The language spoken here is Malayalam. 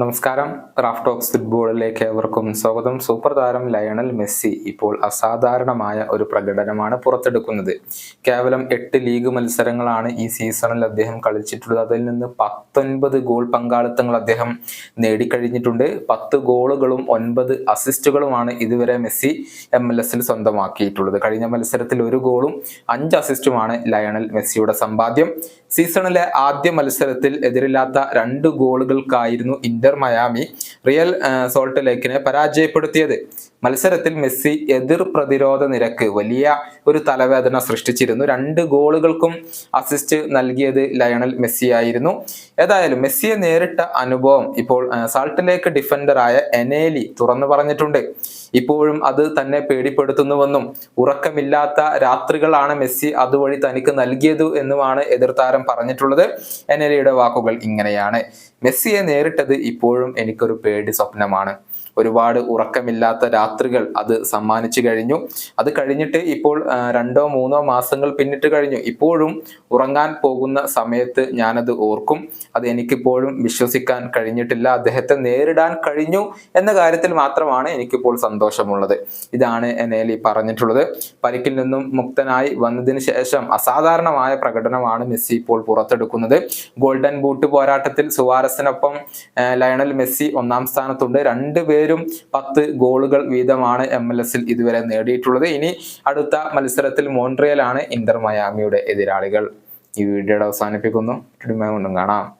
നമസ്കാരം. റാഫ് ടോക്സ് ഫുട്ബോളിലേക്ക് ഏവർക്കും സ്വാഗതം. സൂപ്പർ താരം ലയണൽ മെസ്സി ഇപ്പോൾ അസാധാരണമായ ഒരു പ്രകടനമാണ് പുറത്തെടുക്കുന്നത്. കേവലം എട്ട് ലീഗ് മത്സരങ്ങളാണ് ഈ സീസണിൽ അദ്ദേഹം കളിച്ചിട്ടുള്ളത്. അതിൽ നിന്ന് പത്തൊൻപത് ഗോൾ പങ്കാളിത്തങ്ങൾ അദ്ദേഹം നേടിക്കഴിഞ്ഞിട്ടുണ്ട്. പത്ത് ഗോളുകളും ഒൻപത് അസിസ്റ്റുകളുമാണ് ഇതുവരെ മെസ്സി എം എൽ എസിൽ സ്വന്തമാക്കിയിട്ടുള്ളത്. കഴിഞ്ഞ മത്സരത്തിൽ ഒരു ഗോളും അഞ്ച് അസിസ്റ്റുമാണ് ലയണൽ മെസ്സിയുടെ സമ്പാദ്യം. സീസണിലെ ആദ്യ മത്സരത്തിൽ എതിരില്ലാത്ത രണ്ട് ഗോളുകൾക്കായിരുന്നു ഇന്റർ മയാമി റിയൽ സോൾട്ട് ലേക്കിനെ പരാജയപ്പെടുത്തിയത്. മത്സരത്തിൽ മെസ്സി എതിർ പ്രതിരോധ നിരക്ക് വലിയ ഒരു തലവേദന സൃഷ്ടിച്ചിരുന്നു. രണ്ട് ഗോളുകൾക്കും അസിസ്റ്റ് നൽകിയത് ലയണൽ മെസ്സി ആയിരുന്നു. ഏതായാലും മെസ്സിയെ നേരിട്ട അനുഭവം ഇപ്പോൾ സാൾട്ട് ലേക്ക് ഡിഫൻഡറായ എനേലി തുറന്നു പറഞ്ഞിട്ടുണ്ട്. ഇപ്പോഴും അത് തന്നെ പേടിപ്പെടുത്തുന്നുവെന്നും ഉറക്കമില്ലാത്ത രാത്രികളാണ് മെസ്സി അതുവഴി തനിക്ക് നൽകിയത് എന്നുമാണ് എതിർതാരം പറഞ്ഞിട്ടുള്ളത്. എനലിയുടെ വാക്കുകൾ ഇങ്ങനെയാണ്. മെസ്സിയെ നേരിട്ടത് ഇപ്പോഴും എനിക്കൊരു പേടി സ്വപ്നമാണ്. ഒരുപാട് ഉറക്കമില്ലാത്ത രാത്രികൾ അത് സമ്മാനിച്ചു കഴിഞ്ഞു. അത് കഴിഞ്ഞിട്ട് ഇപ്പോൾ രണ്ടോ മൂന്നോ മാസങ്ങൾ പിന്നിട്ട് കഴിഞ്ഞു. ഇപ്പോഴും ഉറങ്ങാൻ പോകുന്ന സമയത്ത് ഞാനത് ഓർക്കും. അത് എനിക്കിപ്പോഴും വിശ്വസിക്കാൻ കഴിഞ്ഞിട്ടില്ല. അദ്ദേഹത്തെ നേരിടാൻ കഴിഞ്ഞു എന്ന കാര്യത്തിൽ മാത്രമാണ് എനിക്കിപ്പോൾ സന്തോഷമുള്ളത്. ഇതാണ് എനേലി പറഞ്ഞിട്ടുള്ളത്. പരിക്കിൽ നിന്നും മുക്തനായി വന്നതിന് ശേഷം അസാധാരണമായ പ്രകടനമാണ് മെസ്സി ഇപ്പോൾ പുറത്തെടുക്കുന്നത്. ഗോൾഡൻ ബൂട്ട് പോരാട്ടത്തിൽ സുവാരസിനൊപ്പം ലയണൽ മെസ്സി ഒന്നാം സ്ഥാനത്തുണ്ട്. രണ്ടുപേരും പത്ത് ഗോളുകൾ വീതമാണ് എം എൽ എസിൽ ഇതുവരെ നേടിയിട്ടുള്ളത്. ഇനി അടുത്ത മത്സരത്തിൽ മോൺട്രിയലാണ് ഇന്റർ മയാമിയുടെ എതിരാളികൾ. ഈ വീഡിയോയുടെ അവസാനിപ്പിക്കുന്നു. കാണാം.